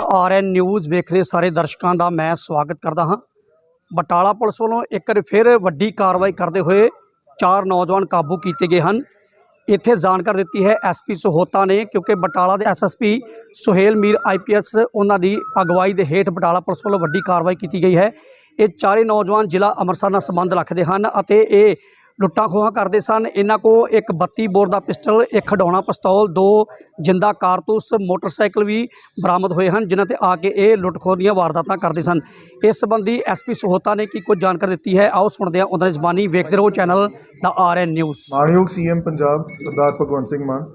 RN news ਵੇਖ ਰਹੇ ਸਾਰੇ ਦਰਸ਼ਕਾਂ ਦਾ ਮੈਂ ਸਵਾਗਤ ਕਰਦਾ ਹਾਂ। ਬਟਾਲਾ ਪੁਲਿਸ ਵੱਲੋਂ ਇੱਕ ਵਾਰ ਫਿਰ ਵੱਡੀ ਕਾਰਵਾਈ ਕਰਦੇ ਹੋਏ ਚਾਰ ਨੌਜਵਾਨ ਕਾਬੂ ਕੀਤੇ ਗਏ ਹਨ। ਇੱਥੇ ਜਾਣਕਾਰੀ ਦਿੱਤੀ ਹੈ ਐਸਪੀ ਸਹੋਤਾ ਨੇ ਕਿਉਂਕਿ ਬਟਾਲਾ ਦੇ ਐਸਐਸਪੀ ਸੁਹੇਲ ਮੀਰ ਆਈਪੀਐਸ ਉਹਨਾਂ ਦੀ ਅਗਵਾਈ ਦੇ ਹੇਠ ਬਟਾਲਾ ਪੁਲਿਸ ਵੱਲੋਂ ਵੱਡੀ ਕਾਰਵਾਈ ਕੀਤੀ ਗਈ ਹੈ। ਇਹ ਚਾਰੇ ਨੌਜਵਾਨ ਜ਼ਿਲ੍ਹਾ ਅੰਮ੍ਰਿਤਸਰ ਨਾਲ ਸੰਬੰਧ ਰੱਖਦੇ ਹਨ ਅਤੇ ਇਹ ਲੁੱਟਾਂ ਖੋਹਾਂ ਕਰਦੇ ਸਨ। ਇਹਨਾਂ ਕੋਲ ਇੱਕ 32 ਬੋਰ ਦਾ ਪਿਸਟਲ, ਇੱਕ ਖਡਾਉਣਾ ਪਿਸਤੌਲ, ਦੋ ਜਿੰਦਾ ਕਾਰਤੂਸ, ਮੋਟਰਸਾਈਕਲ ਵੀ ਬਰਾਮਦ ਹੋਏ ਹਨ, ਜਿਨ੍ਹਾਂ ਤੇ ਆ ਕੇ ਇਹ ਲੁੱਟ ਖੋਹ ਦੀਆਂ ਵਾਰਦਾਤਾਂ ਕਰਦੇ ਸਨ। ਇਸ ਸੰਬੰਧੀ ਐਸਪੀ ਸਹੋਤਾ ਨੇ ਕੀ ਕੁਝ ਜਾਣਕਾਰੀ ਦਿੱਤੀ ਹੈ? ਆਓ ਸੁਣਦੇ ਹਾਂ ਉਹਨਾਂ ਦੀ ਜ਼ਬਾਨੀ। ਵੇਖਦੇ ਰਹੋ ਚੈਨਲ ਦਾ ਆਰਐਨ ਨਿਊਜ਼। ਮਾਣਯੋਗ ਸੀਐਮ ਪੰਜਾਬ ਸਰਦਾਰ ਭਗਵੰਤ ਸਿੰਘ ਮਾਨ,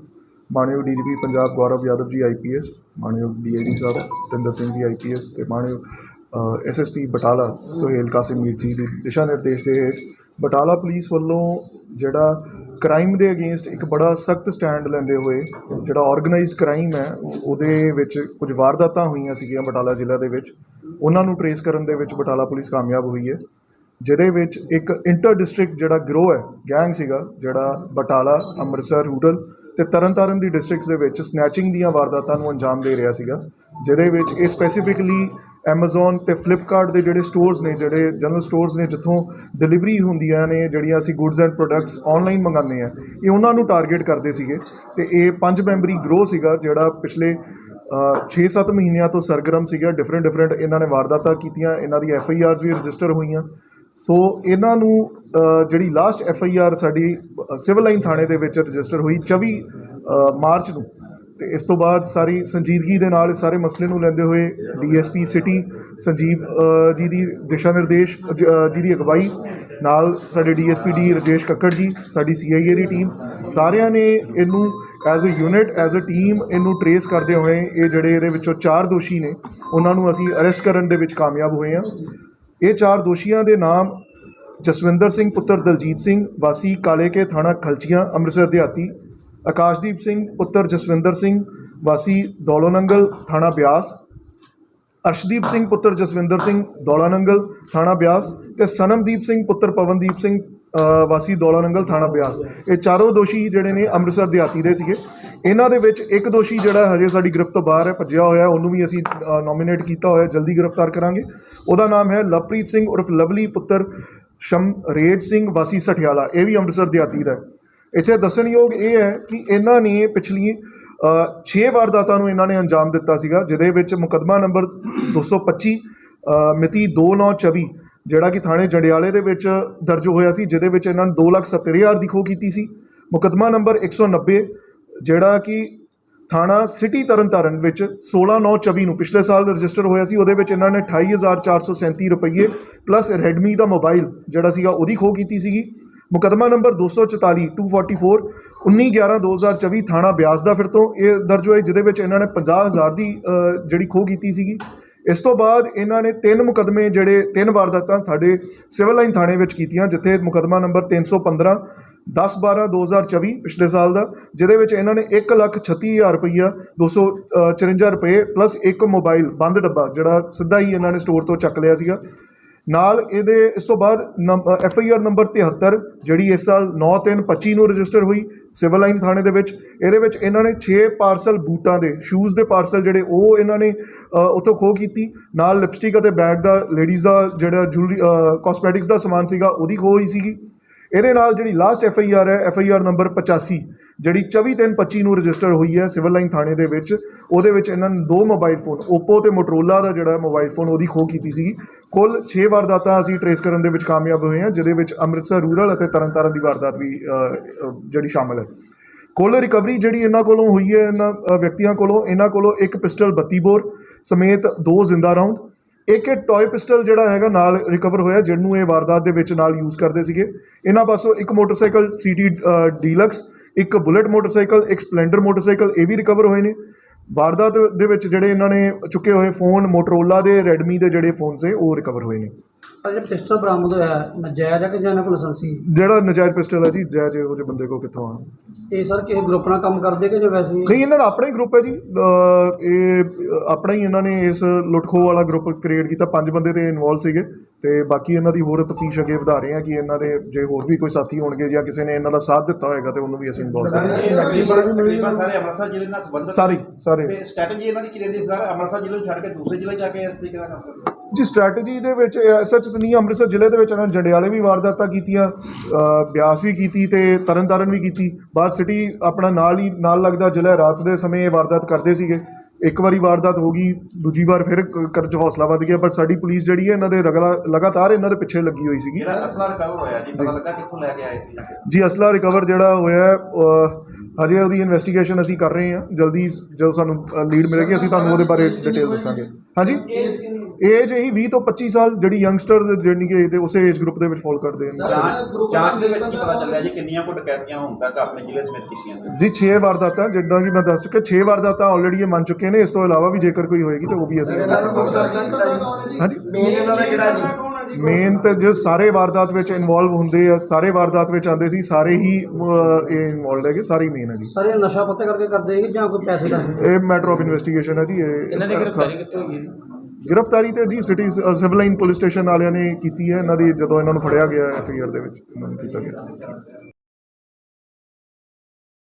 ਮਾਣਯੋਗ ਡੀਜੀਪੀ ਪੰਜਾਬ ਗੌਰਵ ਯਾਦਵ ਜੀ ਆਈਪੀਐਸ ਮਾਣਯੋਗ ਡੀਆਈਜੀ ਸਾਹਿਬ ਸਤਿੰਦਰ ਸਿੰਘ ਜੀ ਆਈਪੀਐਸ ਤੇ ਮਾਣਯੋਗ ਐਸਐਸਪੀ ਬਟਾਲਾ ਸੁਹੇਲ ਕਾਸਿਮ ਮੀਰ ਜੀ ਦੇ ਦਿਸ਼ਾ ਨਿਰਦੇਸ਼ ਦੇ ਹੇਠ ਬਟਾਲਾ ਪੁਲਿਸ ਵੱਲੋਂ ਜਿਹੜਾ ਕ੍ਰਾਈਮ ਦੇ ਅਗੇਂਸਟ ਇੱਕ ਬੜਾ ਸਖਤ ਸਟੈਂਡ ਲੈਂਦੇ ਹੋਏ ਜਿਹੜਾ ਆਰਗੇਨਾਈਜ਼ਡ ਕ੍ਰਾਈਮ ਹੈ, ਉਹਦੇ ਵਿੱਚ ਕੁਝ ਵਾਰਦਾਤਾਂ ਹੋਈਆਂ ਸੀਗੀਆਂ ਬਟਾਲਾ ਜ਼ਿਲ੍ਹਾ ਦੇ ਵਿੱਚ। ਉਹਨਾਂ ਨੂੰ ਟਰੇਸ ਕਰਨ ਦੇ ਵਿੱਚ ਬਟਾਲਾ ਪੁਲਿਸ ਕਾਮਯਾਬ ਹੋਈ ਹੈ। ਜਿਹਦੇ ਵਿੱਚ ਇੱਕ ਇੰਟਰ ਡਿਸਟ੍ਰਿਕਟ ਜਿਹੜਾ ਗਰੋਹ ਹੈ ਗੈਂਗ ਸੀਗਾ, ਜਿਹੜਾ ਬਟਾਲਾ, ਅੰਮ੍ਰਿਤਸਰ, ਰੂਰਲ ਤੇ ਤਰਨਤਾਰਨ ਦੀ ਡਿਸਟ੍ਰਿਕਟਸ ਦੇ ਵਿੱਚ ਸਨੈਚਿੰਗ ਦੀਆਂ ਵਾਰਦਾਤਾਂ ਨੂੰ ਅੰਜਾਮ ਦੇ ਰਿਹਾ ਸੀਗਾ। ਜਿਹਦੇ ਵਿੱਚ ਇਹ ਸਪੈਸੀਫਿਕਲੀ Amazon ਤੇ Flipkart ਦੇ ਜਿਹੜੇ ਸਟੋਰਸ ਨੇ, ਜਿਹੜੇ ਜਨਰਲ ਸਟੋਰਸ ਨੇ, ਜਿੱਥੋਂ ਡਿਲੀਵਰੀ ਹੁੰਦੀਆਂ ਨੇ, ਜਿਹੜੀਆਂ ਅਸੀਂ ਗੁੱਡਸ ਐਂਡ ਪ੍ਰੋਡਕਟਸ ਆਨਲਾਈਨ ਮੰਗਾਉਂਦੇ ਆ ਇਹ ਉਹਨਾਂ ਨੂੰ ਟਾਰਗੇਟ ਕਰਦੇ ਸੀਗੇ ਤੇ ਇਹ ਪੰਜ ਮੈਂਬਰੀ ਗਰੋ ਸੀਗਾ, ਜਿਹੜਾ ਪਿਛਲੇ 6-7 ਮਹੀਨਿਆਂ ਤੋਂ ਸਰਗਰਮ ਸੀਗਾ ਡਿਫਰੈਂਟ ਡਿਫਰੈਂਟ ਇਹਨਾਂ ਨੇ ਵਾਰਦਾਤਾਂ ਕੀਤੀਆਂ, ਇਹਨਾਂ ਦੀ ਐਫ ਆਈ ਆਰਸ ਵੀ ਰਜਿਸਟਰ ਹੋਈਆਂ। ਸੋ ਇਹਨਾਂ ਨੂੰ ਜਿਹੜੀ ਲਾਸਟ ਐਫ ਆਈ ਆਰ ਸਾਡੀ ਸਿਵਲ ਲਾਈਨ ਥਾਣੇ ਦੇ ਵਿੱਚ ਰਜਿਸਟਰ ਹੋਈ 24 ਮਾਰਚ ਨੂੰ। ਤੇ ਇਸ ਤੋਂ ਬਾਅਦ ਸਾਰੀ ਸੰਜੀਦਗੀ ਦੇ ਨਾਲ ਇਸ ਸਾਰੇ ਮਸਲੇ ਨੂੰ ਲੈਂਦੇ ਹੋਏ ਡੀਐਸਪੀ ਸਿਟੀ ਸੰਜੀਵ ਜੀ ਦੀ ਦਿਸ਼ਾ ਨਿਰਦੇਸ਼ ਜੀ ਦੀ ਅਗਵਾਈ ਨਾਲ ਸਾਡੇ ਡੀਐਸਪੀ ਡੀ ਰਜੇਸ਼ ਕੱਕੜ ਜੀ, ਸਾਡੀ ਸੀਆਈਏ ਦੀ ਟੀਮ, ਸਾਰਿਆਂ ਨੇ ਇਹਨੂੰ as a unit as a team ਇਹਨੂੰ ਟਰੇਸ ਕਰਦੇ ਹੋਏ ਇਹ ਜਿਹੜੇ ਇਹਦੇ ਵਿੱਚੋਂ ਚਾਰ ਦੋਸ਼ੀ ਨੇ, ਉਹਨਾਂ ਨੂੰ ਅਸੀਂ ਅਰੈਸਟ ਕਰਨ ਦੇ ਵਿੱਚ ਕਾਮਯਾਬ ਹੋਏ ਹਾਂ। ਇਹ ਚਾਰ ਦੋਸ਼ੀਆਂ ਦੇ ਨਾਮ ਜਸਵਿੰਦਰ ਸਿੰਘ, ਪੁੱਤਰ ਦਲਜੀਤ ਸਿੰਘ, ਵਾਸੀ ਕਾਲੇਕੇ ਥਾਣਾ ਖਲਚੀਆਂ, ਅੰਮ੍ਰਿਤਸਰ ਦਿਹਾਤੀ ਆਕਾਸ਼ਦੀਪ ਸਿੰਘ, ਪੁੱਤਰ ਜਸਵਿੰਦਰ ਸਿੰਘ, ਵਾਸੀ ਦੌਲੋਨੰਗਲ, ਥਾਣਾ ਬਿਆਸ। ਅਰਸ਼ਦੀਪ ਸਿੰਘ, ਪੁੱਤਰ ਜਸਵਿੰਦਰ ਸਿੰਘ, ਦੌਲਾਨੰਗਲ, ਥਾਣਾ ਬਿਆਸ ਤੇ ਸਨਮਦੀਪ ਸਿੰਘ, ਪੁੱਤਰ ਪਵਨਦੀਪ ਸਿੰਘ ਵਾਸੀ ਦੌਲਾਨੰਗਲ, ਥਾਣਾ ਬਿਆਸ। ਇਹ ਚਾਰੋਂ ਦੋਸ਼ੀ ਜਿਹੜੇ ਨੇ ਅੰਮ੍ਰਿਤਸਰ ਦਿਹਾਤੀ ਦੇ ਸੀਗੇ। ਇਹਨਾਂ ਦੇ ਵਿੱਚ ਇੱਕ ਦੋਸ਼ੀ ਜਿਹੜਾ ਹਜੇ ਸਾਡੀ ਗ੍ਰਿਫਤ ਤੋਂ ਬਾਹਰ ਹੈ, ਭੱਜਿਆ ਹੋਇਆ, ਉਹਨੂੰ ਵੀ ਅਸੀਂ ਨੋਮੀਨੇਟ ਕੀਤਾ ਹੋਇਆ, ਜਲਦੀ ਗ੍ਰਿਫਤਾਰ ਕਰਾਂਗੇ। ਉਹਦਾ ਨਾਮ ਹੈ ਲਵਪ੍ਰੀਤ ਸਿੰਘ ਉਰਫ ਲਵਲੀ, ਪੁੱਤਰ ਸ਼ਮਰੇਜ ਸਿੰਘ, ਵਾਸੀ ਸਠਿਆਲਾ। ਇਹ ਵੀ ਅੰਮ੍ਰਿਤਸਰ ਦਿਹਾਤੀ ਦਾ ਹੈ। ਇੱਥੇ ਦੱਸਣਯੋਗ ਇਹ ਹੈ ਕਿ ਇਹਨਾਂ ਨੇ ਪਿਛਲੀ 6 ਵਾਰਦਾਤਾਂ ਨੂੰ ਇਹਨਾਂ ਨੇ ਅੰਜਾਮ ਦਿੱਤਾ ਸੀਗਾ ਜਿਹਦੇ ਵਿੱਚ ਮੁਕੱਦਮਾ ਨੰਬਰ 225 ਅ, ਮਿਤੀ 2924 ਜਿਹੜਾ ਕਿ ਥਾਣੇ ਜੰਡਿਆਲੇ ਦੇ ਵਿੱਚ ਦਰਜ ਹੋਇਆ ਸੀ ਜਿਹਦੇ ਵਿੱਚ ਇਹਨਾਂ ਨੇ 270000 ਦੀ ਖੋਹ ਕੀਤੀ ਸੀ। ਮੁਕੱਦਮਾ ਨੰਬਰ 190 ਜਿਹੜਾ ਕਿ ਥਾਣਾ ਸਿਟੀ ਤਰਨਤਾਰਨ ਵਿੱਚ 16924 ਨੂੰ ਪਿਛਲੇ ਸਾਲ ਰਜਿਸਟਰ ਹੋਇਆ ਸੀ ਉਹਦੇ ਵਿੱਚ ਇਹਨਾਂ ਨੇ 28437 ਰੁਪਏ ਪਲੱਸ ਰੈਡਮੀ ਦਾ ਮੋਬਾਈਲ ਜਿਹੜਾ ਸੀਗਾ ਉਹਦੀ ਖੋਹ ਕੀਤੀ ਸੀਗੀ। ਮੁਕੱਦਮਾ ਨੰਬਰ 244 244 19 11 2024 ਥਾਣਾ ਬਿਆਸ ਦਾ ਫਿਰ ਤੋਂ ਇਹ ਦਰਜ ਹੋਇਆ, ਜਿਹਦੇ ਵਿੱਚ ਇਹਨਾਂ ਨੇ 50000 ਦੀ ਜਿਹੜੀ ਖੋਹ ਕੀਤੀ ਸੀਗੀ। ਇਸ ਤੋਂ ਬਾਅਦ ਇਹਨਾਂ ਨੇ ਤਿੰਨ ਮੁਕੱਦਮੇ ਜਿਹੜੇ, ਤਿੰਨ ਵਾਰਦਾਤਾਂ ਸਾਡੇ ਸਿਵਲ ਲਾਈਨ ਥਾਣੇ ਵਿੱਚ ਕੀਤੀਆਂ, ਜਿੱਥੇ ਮੁਕੱਦਮਾ ਨੰਬਰ 315 10 12 2024 ਪਿਛਲੇ ਸਾਲ ਦਾ, ਜਿਹਦੇ ਵਿੱਚ ਇਹਨਾਂ ਨੇ 136000 ਰੁਪਈਆ 254 ਰੁਪਏ ਪਲੱਸ ਇੱਕ ਮੋਬਾਈਲ ਬੰਦ ਡੱਬਾ, ਜਿਹੜਾ ਸਿੱਧਾ ਹੀ ਇਹਨਾਂ ਨੇ ਸਟੋਰ ਤੋਂ ਚੱਕ ਲਿਆ ਸੀਗਾ। ਨਾਲ ਇਹਦੇ, ਇਸ ਤੋਂ ਬਾਅਦ ਐਫ ਆਈ ਆਰ ਨੰਬਰ 73 ਜਿਹੜੀ ਇਸ ਸਾਲ 9/3/25 ਨੂੰ ਰਜਿਸਟਰ ਹੋਈ ਸਿਵਲ ਲਾਈਨ ਥਾਣੇ ਦੇ ਵਿੱਚ, ਇਹਦੇ ਵਿੱਚ ਇਹਨਾਂ ਨੇ 6 ਪਾਰਸਲ ਬੂਟਾਂ ਦੇ ਸ਼ੂਜ਼ ਦੇ ਪਾਰਸਲ ਜਿਹੜੇ ਉਹ ਇਹਨਾਂ ਨੇ ਉੱਥੋਂ ਖੋਹ ਕੀਤੀ। ਨਾਲ ਲਿਪਸਟਿਕ ਅਤੇ ਬੈਗ ਦਾ ਲੇਡੀਜ਼ ਦਾ ਜਿਹੜਾ ਜੂਲਰੀ ਕਾਸਮੈਟਿਕਸ ਦਾ ਸਮਾਨ ਸੀਗਾ, ਉਹਦੀ ਖੋਹ ਹੋਈ ਸੀਗੀ। ਇਹਦੇ ਨਾਲ ਜਿਹੜੀ ਲਾਸਟ ਐਫ ਆਈ ਆਰ ਹੈ ਐਫ ਆਈ ਆਰ ਨੰਬਰ 85 ਜਿਹੜੀ 24/3/25 ਨੂੰ ਰਜਿਸਟਰ ਹੋਈ ਹੈ ਸਿਵਲ ਲਾਈਨ ਥਾਣੇ ਦੇ ਵਿੱਚ, ਉਹਦੇ ਵਿੱਚ ਇਹਨਾਂ ਨੇ ਦੋ ਮੋਬਾਈਲ ਫੋਨ Oppo ਤੇ Motorola ਦਾ ਜਿਹੜਾ ਮੋਬਾਈਲ ਫੋਨ ਉਹਦੀ ਖੋਹ ਕੀਤੀ ਸੀਗੀ। ਕੁੱਲ 6 ਵਾਰਦਾਤਾਂ ਅਸੀਂ ਟਰੇਸ ਕਰਨ ਦੇ ਵਿੱਚ ਕਾਮਯਾਬ ਹੋਏ ਹਾਂ, ਜਿਹਦੇ ਵਿੱਚ ਅੰਮ੍ਰਿਤਸਰ ਰੂਰਲ ਅਤੇ ਤਰਨਤਾਰਨ ਦੀ ਵਾਰਦਾਤ ਵੀ ਜਿਹੜੀ ਸ਼ਾਮਲ ਹੈ। ਕੁੱਲ ਰਿਕਵਰੀ ਜਿਹੜੀ ਇਹਨਾਂ ਕੋਲੋਂ ਹੋਈ ਹੈ, ਇਹਨਾਂ ਵਿਅਕਤੀਆਂ ਕੋਲੋਂ, ਇਹਨਾਂ ਕੋਲੋਂ ਇੱਕ ਪਿਸਟਲ 32 ਬੋਰ ਸਮੇਤ ਦੋ ਜ਼ਿੰਦਾ ਰਾਉਂਡ ਇੱਕ ਇਹ ਟੌਏ ਪਿਸਟਲ ਜਿਹੜਾ ਹੈਗਾ ਨਾਲ ਰਿਕਵਰ ਹੋਇਆ, ਜਿਹਨੂੰ ਇਹ ਵਾਰਦਾਤ ਦੇ ਵਿੱਚ ਨਾਲ ਯੂਜ਼ ਕਰਦੇ ਸੀਗੇ। ਇਹਨਾਂ ਪਾਸੋਂ ਇੱਕ ਮੋਟਰਸਾਈਕਲ ਸੀਟੀ ਡੀਲਕਸ ਇੱਕ ਬੁਲਟ ਮੋਟਰਸਾਈਕਲ, ਇੱਕ ਸਪਲੈਂਡਰ ਮੋਟਰਸਾਈਕਲ, ਇਹ ਵੀ ਰਿਕਵਰ ਹੋਏ ਨੇ। ਵਾਰਦਾਤ ਦੇ ਵਿੱਚ ਜਿਹੜੇ ਇਹਨਾਂ ਨੇ ਚੁੱਕੇ ਹੋਏ ਫੋਨ ਮੋਟਰੋਲਾ ਦੇ ਰੈਡਮੀ ਦੇ ਜਿਹੜੇ ਫੋਨ ਸੇ ਉਹ ਰਿਕਵਰ ਹੋਏ ਨੇ। ਸਰ ਜਿਹੜਾ ਪਿਸਟਲ ਬਰਾਮਦ ਹੋਇਆ ਹੈ, ਨਜਾਇਜ਼ ਹੈ ਕਿ ਜਾਂ ਇਹਨਾਂ ਕੋਲ ਲਾਇਸੈਂਸੀ ਜਿਹੜਾ ਨਜਾਇਜ਼ ਪਿਸਟਲ ਹੈ ਜੀ ਜਾਇਜ਼ ਇਹੋ ਜਿਹੇ ਬੰਦੇ ਕੋ ਕਿੱਥੋਂ ਆਣਾ ਇਹ ਸਰ ਕਿਸੇ ਗਰੁੱਪ ਨਾਲ ਕੰਮ ਕਰਦੇ ਕਿ ਜਾਂ ਵੈਸੇ ਹੀ? ਨਹੀਂ ਇਹਨਾਂ ਦਾ ਆਪਣਾ ਹੀ ਗਰੁੱਪ ਹੈ ਜੀ। ਅਹ ਇਹ ਆਪਣਾ ਹੀ ਇਹਨਾਂ ਨੇ ਇਸ ਲੁੱਟਖੋ ਵਾਲਾ ਗਰੁੱਪ ਕ੍ਰੀਏਟ ਕੀਤਾ। ਪੰਜ ਬੰਦੇ ਤੇ ਇਨਵੋਲਵ ਸੀਗੇ ਤੇ ਬਾਕੀ ਇਹਨਾਂ ਦੀ ਹੋਰ ਤਫਤੀਸ਼ ਅੱਗੇ ਵਧਾ ਰਹੇ ਹਾਂ ਕਿ ਇਹਨਾਂ ਦੇ ਜੇ ਹੋਰ ਵੀ ਕੋਈ ਸਾਥੀ ਹੋਣਗੇ ਜਾਂ ਕਿਸੇ ਨੇ ਇਹਨਾਂ ਦਾ ਸਾਥ ਦਿੱਤਾ ਹੋਏਗਾ ਤੇ ਉਹਨੂੰ ਵੀ ਅਸੀਂ ਇਨਵੋਲਵ ਕਰਾਂਗੇ। ਇਹ ਤਕਰੀਬਨ ਤਕਰੀਬਨ ਸਾਰੇ ਅੰਮ੍ਰਿਤਸਰ ਜ਼ਿਲ੍ਹੇ ਨਾਲ ਸੰਬੰਧਿਤ ਸਾਰੇ ਸਾਰੇ। ਤੇ ਸਟ੍ਰੈਟਜੀ ਇਹਨਾਂ ਦੀ ਕੀ ਰਹਿੰਦੀ ਸਰ? ਅੰਮ੍ਰਿਤਸਰ ਜ਼ਿਲ੍ਹੇ ਨੂੰ ਛੱਡ ਕੇ ਦੂਸਰੇ ਜ਼ਿਲ੍ਹੇ ਜਾ ਕੇ ਇਸ ਤਰੀਕੇ ਦਾ ਕੰਮ ਕਰਦੇ ਜੀ ਸਟ੍ਰੈਟਜੀ ਦੇ ਵਿੱਚ ਸੱਚ ਤਾਂ ਨਹੀਂ ਅੰਮ੍ਰਿਤਸਰ ਜ਼ਿਲ੍ਹੇ ਦੇ ਵਿੱਚ ਇਹਨਾਂ ਨੇ ਜੰਡਿਆਲੇ ਵੀ ਵਾਰਦਾਤਾਂ ਕੀਤੀਆਂ ਬਿਆਸ ਵੀ ਕੀਤੀ ਤੇ ਤਰਨਤਾਰਨ ਵੀ ਕੀਤੀ। ਬਾਅਦ ਸਿਟੀ ਆਪਣਾ ਨਾਲ ਹੀ ਨਾਲ ਲੱਗਦਾ ਜ਼ਿਲ੍ਹਾ ਰਾਤ ਦੇ ਸਮੇਂ ਇਹ ਵਾਰਦਾਤ ਕਰਦੇ ਸੀਗੇ। ਇੱਕ ਵਾਰੀ ਵਾਰਦਾਤ ਹੋ ਗਈ ਦੂਜੀ ਵਾਰ ਫਿਰ ਕ- ਕਰਨ 'ਚ ਹੌਸਲਾ ਵੱਧ ਗਿਆ ਪਰ ਸਾਡੀ ਪੁਲਿਸ ਜਿਹੜੀ ਹੈ ਇਹਨਾਂ ਦੇ ਰਗਲਾ ਲਗਾਤਾਰ ਇਹਨਾਂ ਦੇ ਪਿੱਛੇ ਲੱਗੀ ਹੋਈ ਸੀਗੀ। ਜਿਹੜਾ ਅਸਲਾ ਰਿਕਵਰ ਹੋਇਆ ਜੀ ਪਤਾ ਲੱਗਾ ਕਿੱਥੋਂ ਲੈ ਕੇ ਆਏ ਸੀ? ਜੀ ਅਸਲਾ ਰਿਕਵਰ ਜਿਹੜਾ ਹੋਇਆ ਹਜੇ ਉਹਦੀ ਇਨਵੈਸਟੀਗੇਸ਼ਨ ਅਸੀਂ ਕਰ ਰਹੇ ਹਾਂ। ਜਲਦੀ ਜਦੋਂ ਸਾਨੂੰ ਲੀਡ ਮਿਲੇਗੀ ਅਸੀਂ ਤੁਹਾਨੂੰ ਉਹਦੇ ਬਾਰੇ ਡਿਟੇਲ ਦੱਸਾਂਗੇ। ਹਾਂਜੀ? ਏਜ ਇਹੀ 20 ਤੋਂ 25 ਸਾਲ ਜਿਹੜੀ ਯੰਗਸਟਰ ਜਿਹੜੀ ਕਿ ਤੇ ਉਸੇ ਏਜ ਗਰੁੱਪ ਦੇ ਵਿੱਚ ਫਾਲ ਕਰਦੇ ਹਨ ਜਾਂਚ ਜਾਂਚ ਦੇ ਵਿੱਚ ਕੀ ਪਤਾ ਚੱਲਿਆ ਜੀ ਕਿੰਨੀਆਂ ਕੁ ਡਕੈਤੀਆਂ ਹੁਣ ਤੱਕ ਆਪਣੇ ਜ਼ਿਲ੍ਹੇ ਸਮੇਤ ਕੀਤੀਆਂ ਨੇ। ਜੀ 6 ਵਾਰਦਾਤਾਂ ਜਿੱਦਾਂ ਕਿ ਮੈਂ ਦੱਸ ਚੁੱਕਿਆ 6 ਵਾਰਦਾਤਾਂ ਆਲਰੇਡੀ ਇਹ ਮੰਨ ਚੁੱਕੇ ਨੇ। ਇਸ ਤੋਂ ਇਲਾਵਾ ਵੀ ਜੇਕਰ ਕੋਈ ਹੋਏਗੀ ਤਾਂ ਉਹ ਵੀ ਅਸੀਂ ਹਾਂਜੀ? ਮੇਨ ਇਹਨਾਂ ਦਾ ਕਿਹੜਾ ਜੀ? ਮੇਨ ਤੇ ਜੋ ਸਾਰੇ ਵਾਰਦਾਤ ਵਿੱਚ ਇਨਵੋਲਵ ਹੁੰਦੇ ਆ ਸਾਰੇ ਵਾਰਦਾਤ ਵਿੱਚ ਆਉਂਦੇ ਸੀ ਸਾਰੇ ਹੀ ਇਹ ਇਨਵੋਲਡ ਹੈਗੇ ਸਾਰੇ ਹੀ ਮੇਨ ਹੈ ਜੀ। ਸਰ ਨਸ਼ਾ ਪੱਤੇ ਕਰਕੇ ਕਰਦੇ ਕਿ ਜਾਂ ਕੋਈ ਪੈਸੇ ਕਰਕੇ ਇਹ ਮੈਟਰ ਆਫ ਇਨਵੈਸਟੀਗੇਸ਼ਨ ਹੈ ਜੀ ਇਹ ਇਹਨਾਂ ਦੀ ਗ੍ਰਿਫਤਾਰੀ ਕਿੱਥੇ ਹੋਈ ਹੈ ਜੀ? ਗ੍ਰਿਫਤਾਰੀ ਤੇ ਜੀ city civil line police station ਵਾਲਿਆਂ ਨੇ ਕੀਤੀ ਹੈ। ਇਹਨਾਂ ਦੀ ਜਦੋਂ ਇਹਨਾਂ ਨੂੰ ਫੜਿਆ ਗਿਆ ਐਫਆਈਆਰ ਦੇ ਵਿੱਚ, ਇਹਨਾਂ ਨੂੰ ਕੀਤਾ ਗਿਆ।